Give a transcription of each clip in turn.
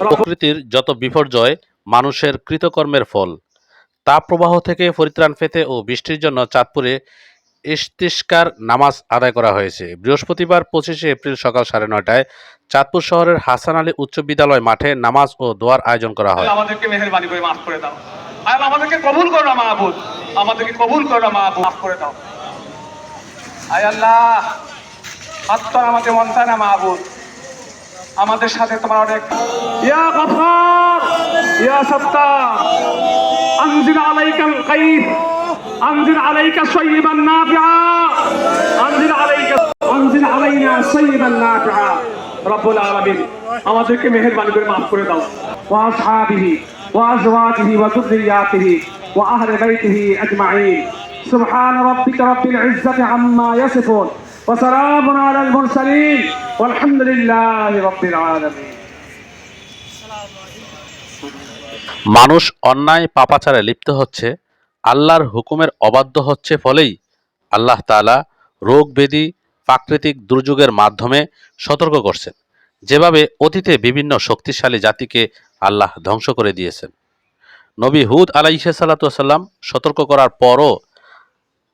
প্রকৃতির যত বিপর্যয় মানুষের কৃতকর্মের ফল। তাপপ্রবাহ থেকে পরিত্রাণ পেতে ও বৃষ্টির জন্য চাঁদপুরে ইস্তিস্কার নামাজ আদায় করা হয়েছে। বৃহস্পতিবার পঁচিশে এপ্রিল সকাল সাড়ে নয়টায় চাঁদপুর শহরের হাসান আলী উচ্চ বিদ্যালয় মাঠে নামাজ ও দোয়ার আয়োজন করা হয়। আমাদেরকে কবুল করো না আমাদেরকে কবুল করো না মাফ করে দাও। আয় আল্লাহ। আত্মার মন চায় না আমাদের সাথে তোমার অনেক ইয়া গফার ইয়া সত্তার أنزل عليك الغيث أنزل عليك صيبا نافعا أنزل عليك أنزل علينا صيبا نافعا رب العالمين আমাদেরকে মেহেরবানি করে মাফ করে দাও وأصحابه وأزواجه وذرياته وأهل بيته أجمعين سبحان ربك رب العزة عما يصفون وسلام على المرسلين والحمد لله رب العالمين মানুষ অন্যায় পাপাচারে লিপ্ত হচ্ছে আল্লাহর হুকুমের অবাধ্য হচ্ছে ফলেই আল্লাহ তাআলা রোগ ব্যাধি প্রাকৃতিক দুর্যোগের মাধ্যমে সতর্ক করছেন যেভাবে অতীতে বিভিন্ন শক্তিশালী জাতিকে আল্লাহ ধ্বংস করে দিয়েছেন নবী হুদ আলাইহে সাল্লাম সতর্ক করার পরও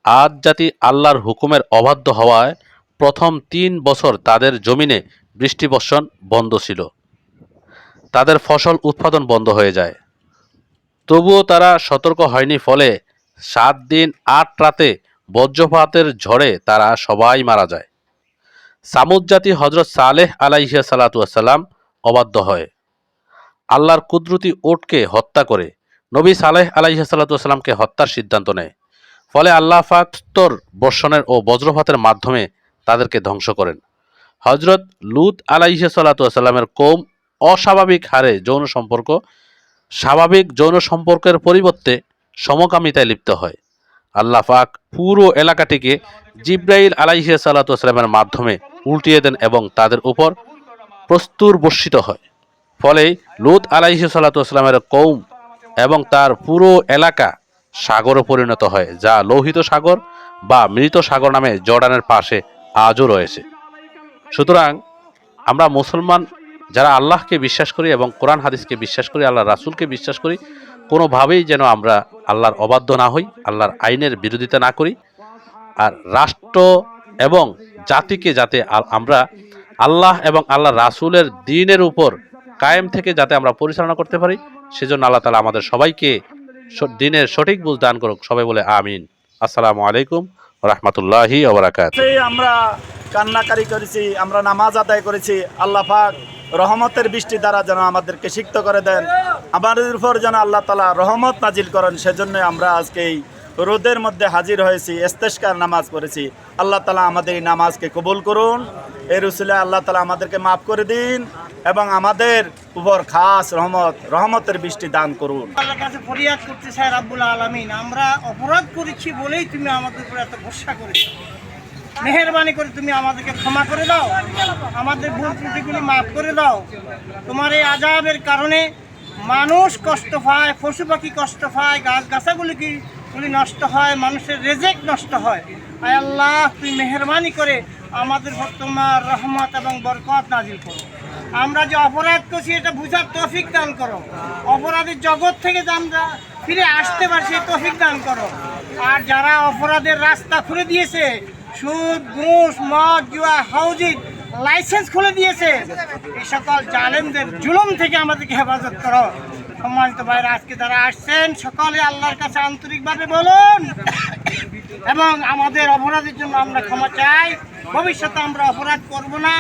আজ জাতি আল্লাহর হুকুমের অবাধ্য হওয়ায় প্রথম তিন বছর তাদের জমিনে বৃষ্টিবর্ষণ বন্ধ ছিল। তাদের ফসল উৎপাদন বন্ধ হয়ে যায়। তবুও তারা সতর্ক হয়নি, ফলে সাত দিন আট রাতে বজ্রপাতের ঝড়ে তারা সবাই মারা যায়। সামুদ জাতি হজরত সালেহ আলাইহিয়া সালাতাম অবাধ্য হয়। আল্লাহর কুদরতি ওটকে হত্যা করে নবী সালেহ আলাইহিয়া সাল্লাতামকে হত্যার সিদ্ধান্ত নেয়। ফলে আল্লাহ ফাকতর বর্ষণের ও বজ্রপাতের মাধ্যমে তাদেরকে ধ্বংস করেন। হজরত লুত আলাইহিয়া সাল্লাতামের কোম অস্বাভাবিক হারে যৌন সম্পর্ক, স্বাভাবিক যৌন সম্পর্কের পরিবর্তে সমকামিতায় লিপ্ত হয়। আল্লাহ পাক পুরো এলাকাটিকে জিব্রাইল আলাইহিয়া সাল্লাতামের মাধ্যমে উল্টিয়ে দেন এবং তাদের উপর প্রস্তুর বর্ষিত হয়। ফলে লুত আলাইহি সাল্লাতামের কৌম এবং তার পুরো এলাকা সাগরে পরিণত হয়, যা লোহিত সাগর বা মৃত সাগর নামে জর্ডানের পাশে আজও রয়েছে। সুতরাং আমরা মুসলমান যারা আল্লাহকে বিশ্বাস করি এবং কোরআন হাদিসকে বিশ্বাস করি, আল্লাহ রাসুলকে বিশ্বাস করি, কোনোভাবেই যেন আমরা আল্লাহর অবাধ্য না হই, আল্লাহর আইনের বিরোধিতা না করি। আর রাষ্ট্র এবং জাতিকে যাতে আমরা আল্লাহ এবং আল্লাহ রাসূলের দিনের উপর কায়েম থেকে যাতে আমরা পরিচালনা করতে পারি, সেজন্য আল্লাহ তালা আমাদের সবাইকে দিনের সঠিক বুঝ দান করুক। সবাই বলে আমিন। আসসালামু আলাইকুম। রহমতুল্লাহি আমরা কান্নাকারি করেছি, আমরা নামাজ আদায় করেছি, আল্লাহ পাক রহমতের বৃষ্টি দ্বারা যেন আমাদেরকে সিক্ত করে দেন। আমাদের উপর যেন আল্লাহ তালা রহমত নাজিল করেন সেজন্য আমরা আজকে এই রোদের মধ্যে হাজির হয়েছি এস্তেস্কার নামাজ পড়েছি। আল্লাহ তালা আমাদের এই নামাজকে কবুল করুন। এর উসিলে আল্লাহ তালা আমাদেরকে মাফ করে দিন এবং আমাদের উপর খাস রহমত, রহমতের বৃষ্টি দান করুন। কাছে করতে চাই আমরা অপরাধ করেছি বলেই তুমি আমাদের উপরে এত ভরসা করেছ। মেহরবানি করে তুমি আমাদেরকে ক্ষমা করে দাও। আমাদের ভুল ত্রুটিগুলি মাফ করে দাও। তোমার এই আজাবের কারণে মানুষ কষ্ট পায় পশু পাখি কষ্ট পায়, গাছ গাছাগুলি গুলি নষ্ট হয়, মানুষের রেজেক্ট নষ্ট হয়। আয় আল্লাহ তুই মেহরবানি করে আমাদের উপর তোমার রহমত এবং বরকত নাজিল করো। আমরা যে অপরাধ করছি, এটা বুঝার তৌফিক দান করো। অপরাধের জগৎ থেকে যে আমরা ফিরে আসতে পারি সেই তৌফিক দান করো। আর যারা অপরাধের রাস্তা খুলে দিয়েছে, সুদ, ঘুষ, মদ, জুয়া হাউজিং লাইসেন্স খুলে দিয়েছে, এই সকল জালেমদের জুলুম থেকে আমাদেরকে হেফাজত করো। সম্মানিত ভাইরা আজকে যারা আসছেন, সকলে আল্লাহর কাছে আন্তরিকভাবে বলুন। এবং আমাদের অপরাধের জন্য আমরা ক্ষমা চাই। ভবিষ্যতে আমরা অপরাধ করব না।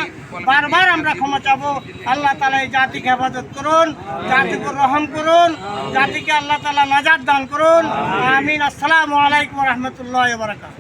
বারবার আমরা ক্ষমা চাবো। আল্লাহ তালা এই জাতিকে হেফাজত করুন, জাতিকে রহম করুন, জাতিকে আল্লাহ তালা নাজার দান করুন। আমিন। আসসালামু আলাইকুম রহমতুল্লাহ বারাকাত